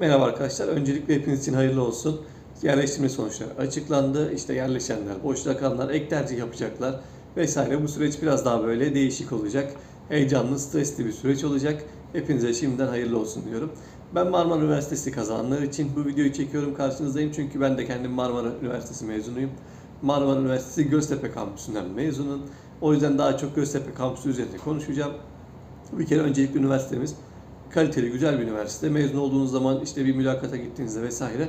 Merhaba arkadaşlar. Öncelikle hepiniz için hayırlı olsun. Yerleştirme sonuçları açıklandı. İşte yerleşenler, boşta kalanlar ek tercih yapacaklar vesaire. Bu süreç biraz daha böyle değişik olacak. Heyecanlı, stresli bir süreç olacak. Hepinize şimdiden hayırlı olsun diyorum. Ben Marmara Üniversitesi kazananlar için bu videoyu çekiyorum karşınızdayım. Çünkü ben de kendim Marmara Üniversitesi mezunuyum. Marmara Üniversitesi Göztepe kampüsünden mezunum. O yüzden daha çok Göztepe kampüsü üzerinde konuşacağım. Bir kere öncelikle üniversitemiz kaliteli, güzel bir üniversite. Mezun olduğunuz zaman işte bir mülakata gittiğinizde vesaire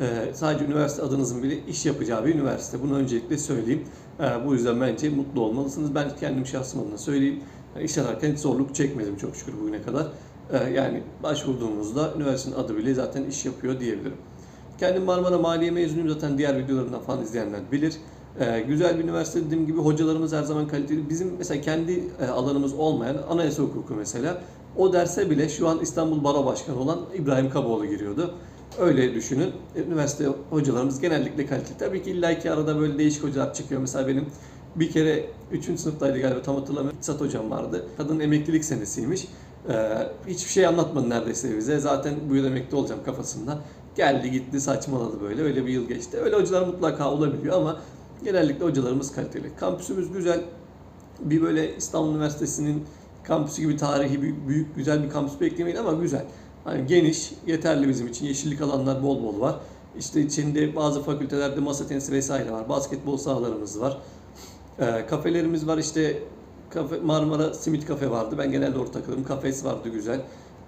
e, sadece üniversite adınızın bile iş yapacağı bir üniversite. Bunu öncelikle söyleyeyim. E, bu yüzden bence mutlu olmalısınız. Ben kendim şahsım adına söyleyeyim. Yani iş ararken hiç zorluk çekmedim çok şükür bugüne kadar. E, yani başvurduğumuzda üniversitenin adı bile zaten iş yapıyor diyebilirim. Kendim Marmara Maliye mezunuyum zaten diğer videolarımdan falan izleyenler bilir. Ee, güzel bir üniversite dediğim gibi hocalarımız her zaman kaliteli. Bizim mesela kendi e, alanımız olmayan anayasa hukuku mesela o derse bile şu an İstanbul Baro Başkanı olan İbrahim Kaboğlu giriyordu. Öyle düşünün. Üniversite hocalarımız genellikle kaliteli. Tabii ki illa ki arada böyle değişik hocalar çıkıyor. Mesela benim bir kere 3. sınıftaydı galiba tam hatırlamıyorum. İktisat hocam vardı. Kadın emeklilik senesiymiş. Ee, hiçbir şey anlatmadı neredeyse bize. Zaten bu yıl emekli olacağım kafasında. Geldi gitti saçmaladı böyle. Öyle bir yıl geçti. Öyle hocalar mutlaka olabiliyor ama genellikle hocalarımız kaliteli. Kampüsümüz güzel. Bir böyle İstanbul Üniversitesi'nin kampüsü gibi tarihi büyük, büyük güzel bir kampüs beklemeyin ama güzel. Hani geniş, yeterli bizim için. Yeşillik alanlar bol bol var. İşte içinde bazı fakültelerde masa tenisi vesaire var. Basketbol sahalarımız var. Ee, kafelerimiz var işte kafe, Marmara Simit Kafe vardı. Ben genelde orada takılırım. Kafes vardı güzel.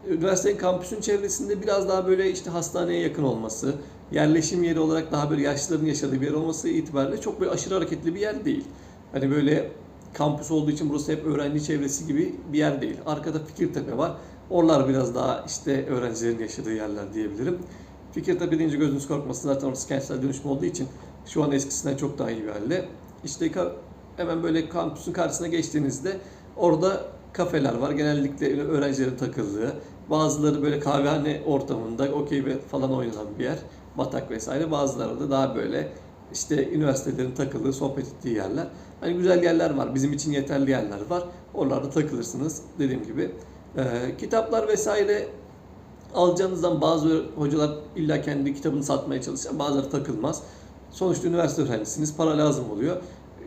Üniversitenin kampüsün çevresinde biraz daha böyle işte hastaneye yakın olması, yerleşim yeri olarak daha böyle yaşlıların yaşadığı bir yer olması itibariyle çok böyle aşırı hareketli bir yer değil. Hani böyle kampüs olduğu için burası hep öğrenci çevresi gibi bir yer değil. Arkada Fikirtepe var. Oralar biraz daha işte öğrencilerin yaşadığı yerler diyebilirim. Fikirtepe deyince gözünüz korkmasın zaten orası kentsel dönüşüm olduğu için şu an eskisinden çok daha iyi bir halde. İşte hemen böyle kampüsün karşısına geçtiğinizde orada kafeler var. Genellikle öğrencilerin takıldığı. Bazıları böyle kahvehane ortamında okey falan oynanan bir yer. Batak vesaire. Bazıları da daha böyle işte üniversitelerin takıldığı, sohbet ettiği yerler. Hani güzel yerler var. Bizim için yeterli yerler var. Oralarda takılırsınız dediğim gibi. Ee, kitaplar vesaire alacağınız zaman bazı hocalar illa kendi kitabını satmaya çalışır. Bazıları takılmaz. Sonuçta üniversite öğrencisiniz. Para lazım oluyor.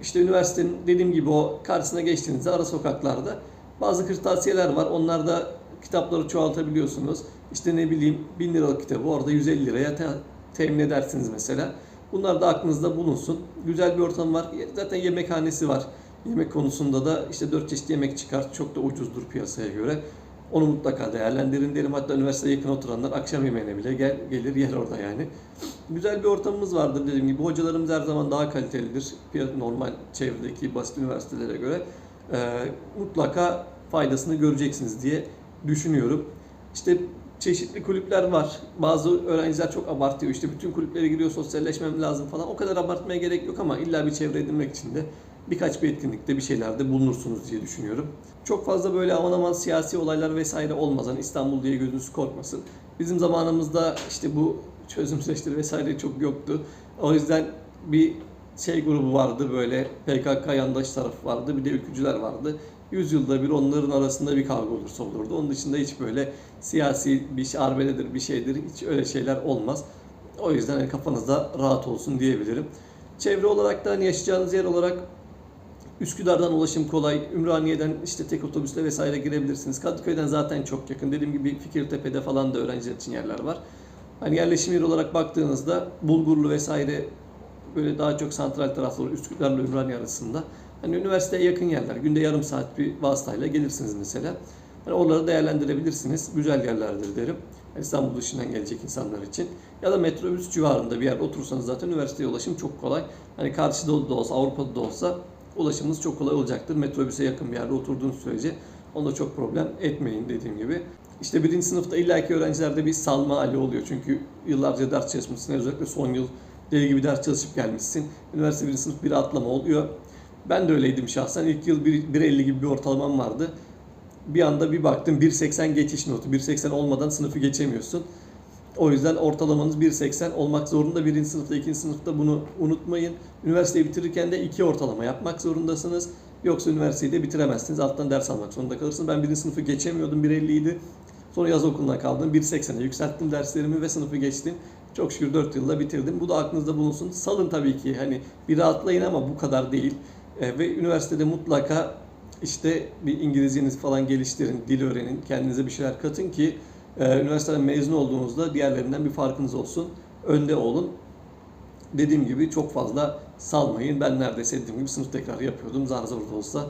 İşte üniversitenin dediğim gibi o karşısına geçtiğinizde ara sokaklarda bazı kırtasiyeler var. Onlarda kitapları çoğaltabiliyorsunuz. İşte ne bileyim 1000 liralık kitabı orada 150 liraya te- temin edersiniz mesela. Bunlar da aklınızda bulunsun. Güzel bir ortam var. Zaten yemekhanesi var. Yemek konusunda da işte 4 çeşit yemek çıkar. Çok da ucuzdur piyasaya göre. Onu mutlaka değerlendirin derim. Hatta üniversiteye yakın oturanlar akşam yemeğine bile gel, gelir yer orada yani. Güzel bir ortamımız vardır dediğim gibi. Hocalarımız her zaman daha kalitelidir. Normal çevredeki basit üniversitelere göre. Ee, mutlaka faydasını göreceksiniz diye düşünüyorum. İşte çeşitli kulüpler var. Bazı öğrenciler çok abartıyor. İşte bütün kulüplere giriyor, sosyalleşmem lazım falan. O kadar abartmaya gerek yok ama illa bir çevre edinmek için de birkaç bir etkinlikte bir şeylerde bulunursunuz diye düşünüyorum. Çok fazla böyle aman aman siyasi olaylar vesaire olmaz. Hani İstanbul diye gözünüz korkmasın. Bizim zamanımızda işte bu çözüm süreçleri vesaire çok yoktu. O yüzden bir şey grubu vardı böyle PKK yandaş taraf vardı bir de ülkücüler vardı. Yüzyılda bir onların arasında bir kavga olursa olurdu. Onun dışında hiç böyle siyasi bir şey, arbededir bir şeydir hiç öyle şeyler olmaz. O yüzden hani kafanızda rahat olsun diyebilirim. Çevre olarak da hani yaşayacağınız yer olarak Üsküdar'dan ulaşım kolay. Ümraniye'den işte tek otobüsle vesaire girebilirsiniz. Kadıköy'den zaten çok yakın. Dediğim gibi Fikirtepe'de falan da öğrenciler için yerler var. Hani yerleşim yeri olarak baktığınızda Bulgurlu vesaire böyle daha çok santral tarafları Üsküdar'la Ümraniye arasında. Hani üniversiteye yakın yerler. Günde yarım saat bir vasıtayla gelirsiniz mesela. Hani oraları değerlendirebilirsiniz. Güzel yerlerdir derim. Yani İstanbul dışından gelecek insanlar için. Ya da metrobüs civarında bir yerde oturursanız zaten üniversiteye ulaşım çok kolay. Hani karşıda da olsa, Avrupa'da da olsa ulaşımınız çok kolay olacaktır. Metrobüse yakın bir yerde oturduğunuz sürece onda çok problem etmeyin dediğim gibi. İşte birinci sınıfta illaki öğrencilerde bir salma hali oluyor. Çünkü yıllarca ders çalışmışsın. Özellikle son yıl deli gibi ders çalışıp gelmişsin. Üniversite birinci sınıf bir atlama oluyor. Ben de öyleydim şahsen. İlk yıl bir- 1.50 gibi bir ortalamam vardı. Bir anda bir baktım 1.80 geçiş notu. 1.80 olmadan sınıfı geçemiyorsun. O yüzden ortalamanız 1.80 olmak zorunda. Birinci sınıfta, ikinci sınıfta bunu unutmayın. Üniversiteyi bitirirken de iki ortalama yapmak zorundasınız. Yoksa üniversiteyi de bitiremezsiniz. Alttan ders almak zorunda kalırsınız. Ben birinci sınıfı geçemiyordum. 1.50 idi. Sonra yaz okuluna kaldım. 1.80'e yükselttim derslerimi ve sınıfı geçtim. Çok şükür 4 yılda bitirdim. Bu da aklınızda bulunsun. Salın tabii ki. Hani bir rahatlayın ama bu kadar değil. E, ve üniversitede mutlaka işte bir İngilizceniz falan geliştirin, dil öğrenin, kendinize bir şeyler katın ki e, üniversiteden mezun olduğunuzda diğerlerinden bir farkınız olsun. Önde olun. Dediğim gibi çok fazla salmayın. Ben neredeyse dediğim gibi sınıf tekrarı yapıyordum. Zar zor da olsa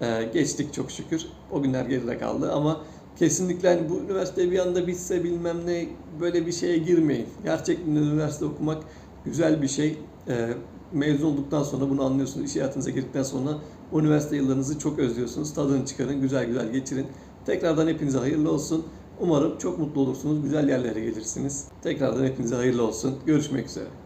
e, geçtik çok şükür. O günler geride kaldı ama kesinlikle hani bu üniversite bir anda bitse bilmem ne böyle bir şeye girmeyin. Gerçekten üniversite okumak güzel bir şey. E, mezun olduktan sonra bunu anlıyorsunuz. İş hayatınıza girdikten sonra üniversite yıllarınızı çok özlüyorsunuz. Tadını çıkarın, güzel güzel geçirin. Tekrardan hepinize hayırlı olsun. Umarım çok mutlu olursunuz, güzel yerlere gelirsiniz. Tekrardan hepinize hayırlı olsun. Görüşmek üzere.